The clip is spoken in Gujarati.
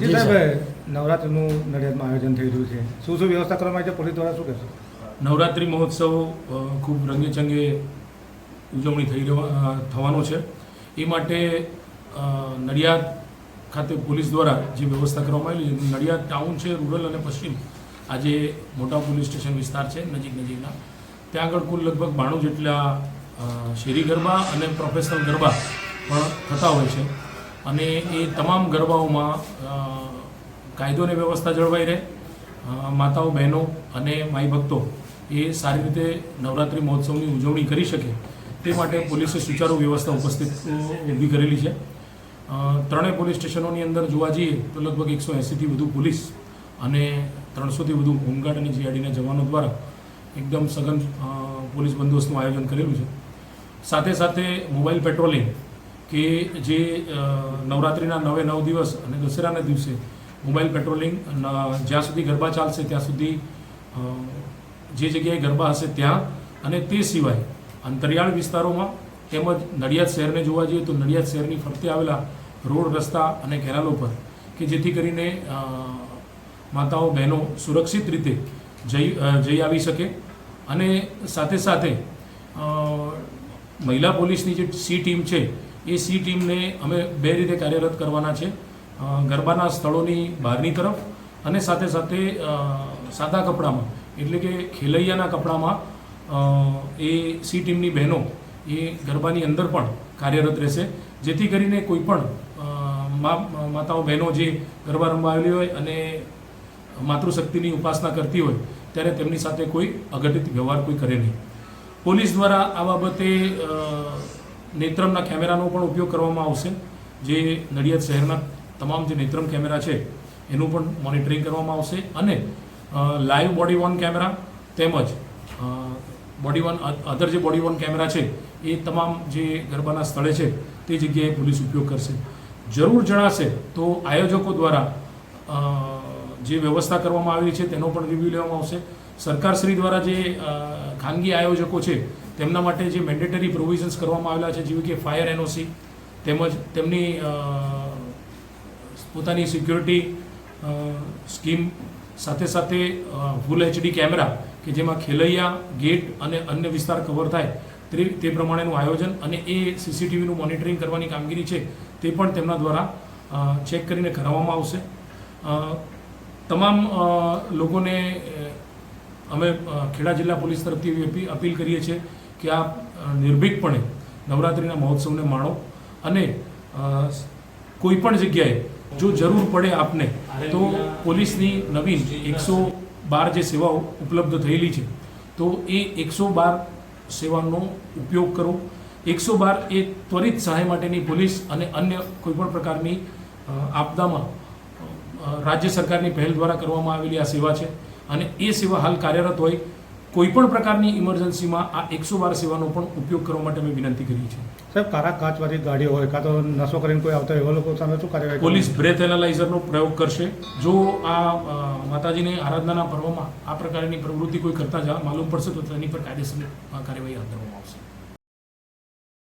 જી સાહેબ. નવરાત્રિનું નડિયાદમાં આયોજન થઈ રહ્યું છે. શું શું વ્યવસ્થા કરવામાં આવી છે? પોલીસ દ્વારા શું કહેશો? નવરાત્રિ મહોત્સવ ખૂબ રંગેચંગે ઉજવણી થઈ રહ્યો- થવાનો છે. એ માટે નડિયાદ ખાતે પોલીસ દ્વારા જે વ્યવસ્થા કરવામાં આવેલી છે નડિયાદ ટાઉન છે રૂરલ અને પશ્ચિમ આ જે મોટા પોલીસ સ્ટેશન વિસ્તાર છે નજીક નજીકના. ત્યાં આગળ કુલ લગભગ બાણું જેટલા શેરી ગરબા અને પ્રોફેશનલ ગરબા પણ થતા હોય છે. અને એ તમામ ગરબાઓમાં કાયદોને વ્યવસ્થા જળવાઈ રહે. માતાઓ, બહેનો અને માઈ ભક્તો એ સારી રીતે નવરાત્રિ મહોત્સવની ઉજવણી કરી શકે તે માટે પોલીસે સુચારુ વ્યવસ્થા ઉપસ્થિત ઊભી કરેલી છે. ત્રણેય પોલીસ સ્ટેશનોની અંદર જોવા જઈએ તો લગભગ એકસો એંસીથી વધુ પોલીસ અને ત્રણસોથી વધુ હોમગાર્ડ અને જીઆરડીના જવાનો દ્વારા એકદમ સઘન પોલીસ બંદોબસ્તનું આયોજન કરેલું છે. સાથે સાથે મોબાઈલ પેટ્રોલિંગ કે જે નવરાત્રિના નવે નવ દિવસ અને દશેરાના દિવસે મોબાઈલ પેટ્રોલિંગ જ્યાં સુધી ગરબા ચાલશે ત્યાં સુધી જે જગ્યાએ ગરબા હશે ત્યાં અને તે સિવાય અંતરિયાળ વિસ્તારોમાં તેમજ નડિયાદ શહેરને જોવા જઈએ તો નડિયાદ શહેરની ફરતે આવેલા રોડ, રસ્તા અને કેનાલો પર કે જેથી કરીને માતાઓ, બહેનો સુરક્ષિત રીતે જઈ જઈ આવી શકે અને સાથે સાથે મહિલા પોલીસની જે સી ટીમ છે એ સી ટીમને અમે બે રીતે કાર્યરત કરવાના છે. ગરબાના સ્થળોની બહારની તરફ અને સાથે સાથે સાદા કપડામાં, એટલે કે ખેલૈયાના કપડામાં એ સી ટીમની બહેનો એ ગરબાની અંદર પણ કાર્યરત રહેશે. જેથી કરીને કોઈ પણ મા- માતાઓ, બહેનો જે ગરબા રમવા આવેલી હોય અને માતૃશક્તિની ઉપાસના કરતી હોય, ત્યારે તેમની સાથે કોઈ અઘટિત વ્યવહાર કોઈ કરે નહીં. પોલીસ દ્વારા આ બાબતે નેત્રમના કેમેરાનો પણ ઉપયોગ કરવામાં આવશે. જે નડિયાદ શહેરના તમામ જે નેત્રમ કેમેરા છે, એનું પણ મોનિટરિંગ કરવામાં આવશે અને લાઈવ બોડી વોન કેમેરા તેમજ બોડી વોર્ન અધર જે બોડી વોન કેમેરા છે, એ તમામ જે ગરબાના સ્થળે છે, તે જગ્યાએ પોલીસ ઉપયોગ કરશે. જરૂર જણાશે તો આયોજકો દ્વારા જે વ્યવસ્થા કરવામાં આવી છે તેનો પણ રિવ્યૂ લેવામાં આવશે. સરકારશ્રી દ્વારા જે ખાનગી આયોજકો છે, તેમના માટે જે મેન્ડેટરી પ્રોવિઝન્સ કરવામાં આવેલા છે, જેવી કે ફાયર એનઓસી તેમજ તેમની પોતાની સિક્યોરિટી સ્કીમ સાથે સાથે ફૂલ એચડી કેમેરા કે જેમાં ખેલૈયા ગેટ અને અન્ય વિસ્તાર કવર થાય, તે તે પ્રમાણેનું આયોજન અને એ સીસીટીવીનું મોનિટરિંગ કરવાની કામગીરી છે, તે પણ તેમના દ્વારા ચેક કરીને કરાવવામાં આવશે. તમામ લોકોને અમે ખેડા જિલ્લા પોલીસ તરફથી અપીલ કરીએ છીએ કે આપ નિર્ભીકપણે નવરાત્રિના મહોત્સવને માણો અને કોઈપણ કોઈ પણ જગ્યાએ જો જરૂર પડે આપને, તો પોલીસની નવીન એકસો બાર જે સેવાઓ ઉપલબ્ધ થયેલી છે, તો એ એકસો બાર સેવાનો ઉપયોગ કરો. એકસો બાર એ ત્વરિત સહાય માટેની પોલીસ અને અન્ય કોઈપણ પ્રકારની આપદામાં રાજ્ય સરકારની પહેલ દ્વારા કરવામાં આવેલી આ સેવા છે. અને એ સેવા હાલ કાર્યરત હોય કોઈપણ પ્રકારની ઇમરજન્સીમાં આ એકસો બાર સેવાનો પણ ઉપયોગ કરવા માટે અમે વિનંતી કરી છે. સાહેબ કારા કાચવાળી ગાડીઓ હોય કાં તો નશો કરીને કોઈ આવતા હોય એવા લોકો સામે શું કાર્યવાહી પોલીસ બ્રેથ એનાલાઇઝરનો પ્રયોગ કરશે. જો આ માતાજીની આરાધનાના પર્વમાં આ પ્રકારની પ્રવૃત્તિ કોઈ કરતા જ માલુમ પડશે તો તેની પર કાયદેસરની કાર્યવાહી હાથ ધરવામાં આવશે.